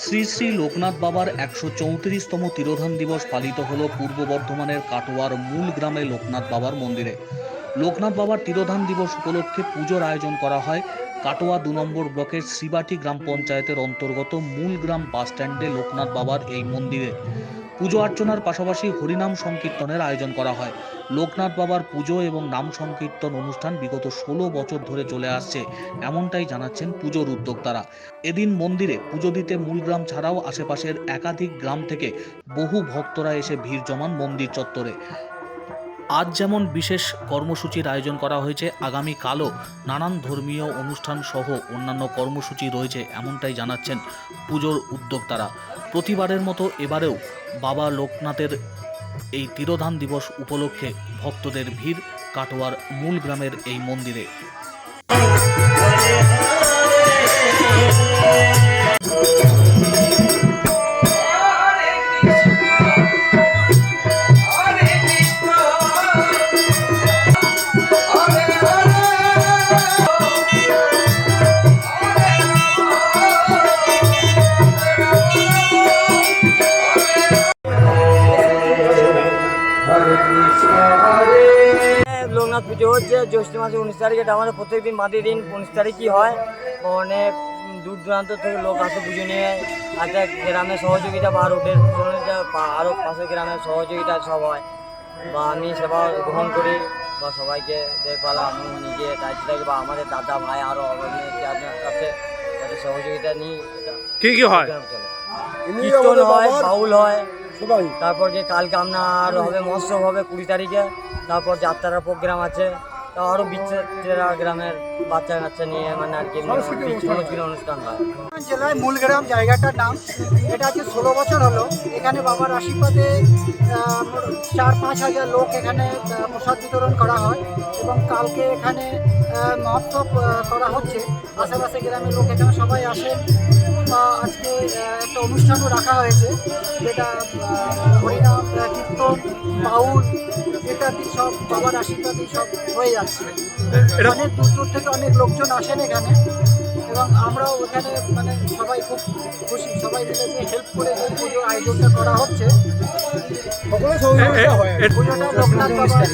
শ্রী শ্রী লোকনাথ বাবার একশো চৌত্রিশতম তিরোধান দিবস পালিত হল পূর্ব বর্ধমানের কাটোয়ার মূল গ্রামে লোকনাথ বাবার মন্দিরে। লোকনাথ বাবার তিরোধান দিবস উপলক্ষে পুজোর আয়োজন করা হয়। কাটোয়া দু নম্বর ব্লকের শ্রীবাটি গ্রাম পঞ্চায়েতের অন্তর্গত মূল গ্রাম বাস স্ট্যান্ডে লোকনাথ বাবার এই মন্দিরে পুজো অর্চনার পাশাপাশি হরিনাম সংকীর্তনের আয়োজন করা হয়। লোকনাথ বাবার পুজো এবং নাম সংকীর্তন অনুষ্ঠান বিগত ষোলো বছর ধরে চলে আসছে, এমনটাই জানাচ্ছেন পুজোর উদ্যোক্তারা। এদিন মন্দিরে পুজো দিতে মূলগ্রাম ছাড়াও আশেপাশের একাধিক গ্রাম থেকে বহু ভক্তরা এসে ভিড় জমান মন্দির চত্বরে। আজ যেমন বিশেষ কর্মসূচির আয়োজন করা হয়েছে আগামীকালও নানান ধর্মীয় অনুষ্ঠান সহ অন্যান্য কর্মসূচি রয়েছে এমনটাই জানাচ্ছেন পুজোর উদ্যোক্তারা। প্রতিবারের মতো এবারেও বাবা লোকনাথের এই তিরোধান দিবস উপলক্ষে ভক্তদের ভিড় কাটোয়ার মূল গ্রামের এই মন্দিরে। লোকনাথ পুজো হচ্ছে জ্যৈষ্ঠ মাসে উনিশ তারিখ এটা আমাদের প্রত্যেকদিন মাদের দিন উনিশ তারিখই হয়। অনেক দূর দূরান্ত থেকে লোক আসে পুজো নিয়ে। একটা গ্রামের সহযোগিতা বা রোডের আরও পাশের গ্রামের সহযোগিতা সব হয়। বা আমি সেবা গ্রহণ করি বা সবাইকে দেখভাল আমি নিজে দায়িত্ব থাকি বা আমাদের দাদা ভাই আরও কাছে তাদের সহযোগিতা নিই এটা কি কি হয়? কীর্তন হয় বাউল হয়। তারপর যে কালকে আপনার হবে মহোৎসব হবে কুড়ি তারিখে তারপর যাত্রার প্রোগ্রাম আছে। তা আরও বিচ্ছেরা গ্রামের বাচ্চা কাচ্চা নিয়ে মানে আর কি অনুষ্ঠান হয়। জেলায় মূলগ্রাম জায়গাটার নাম এটা আজকে ষোলো বছর হলো। এখানে বাবার আশীর্বাদে চার পাঁচ হাজার লোক এখানে প্রসাদ বিতরণ করা হয় এবং কালকে এখানে মহোৎসব করা হচ্ছে। আশেপাশে গ্রামের লোক এখানে সবাই আসেন। বা আজকে একটা অনুষ্ঠানও রাখা হয়েছে। যেটা হরিনাম কীর্তন বাউল ইত্যাদি সব বাবার আশীর্বাদই সব হয়ে যাচ্ছে। অনেক দূর দূর থেকে অনেক লোকজন আসেন এখানে এবং আমরাও ওখানে মানে সবাই খুব খুশি। সবাই মিলে যে হেল্প করে যে পুজো আয়োজনটা করা হচ্ছে। পুজোটা লোকনাথ বাবার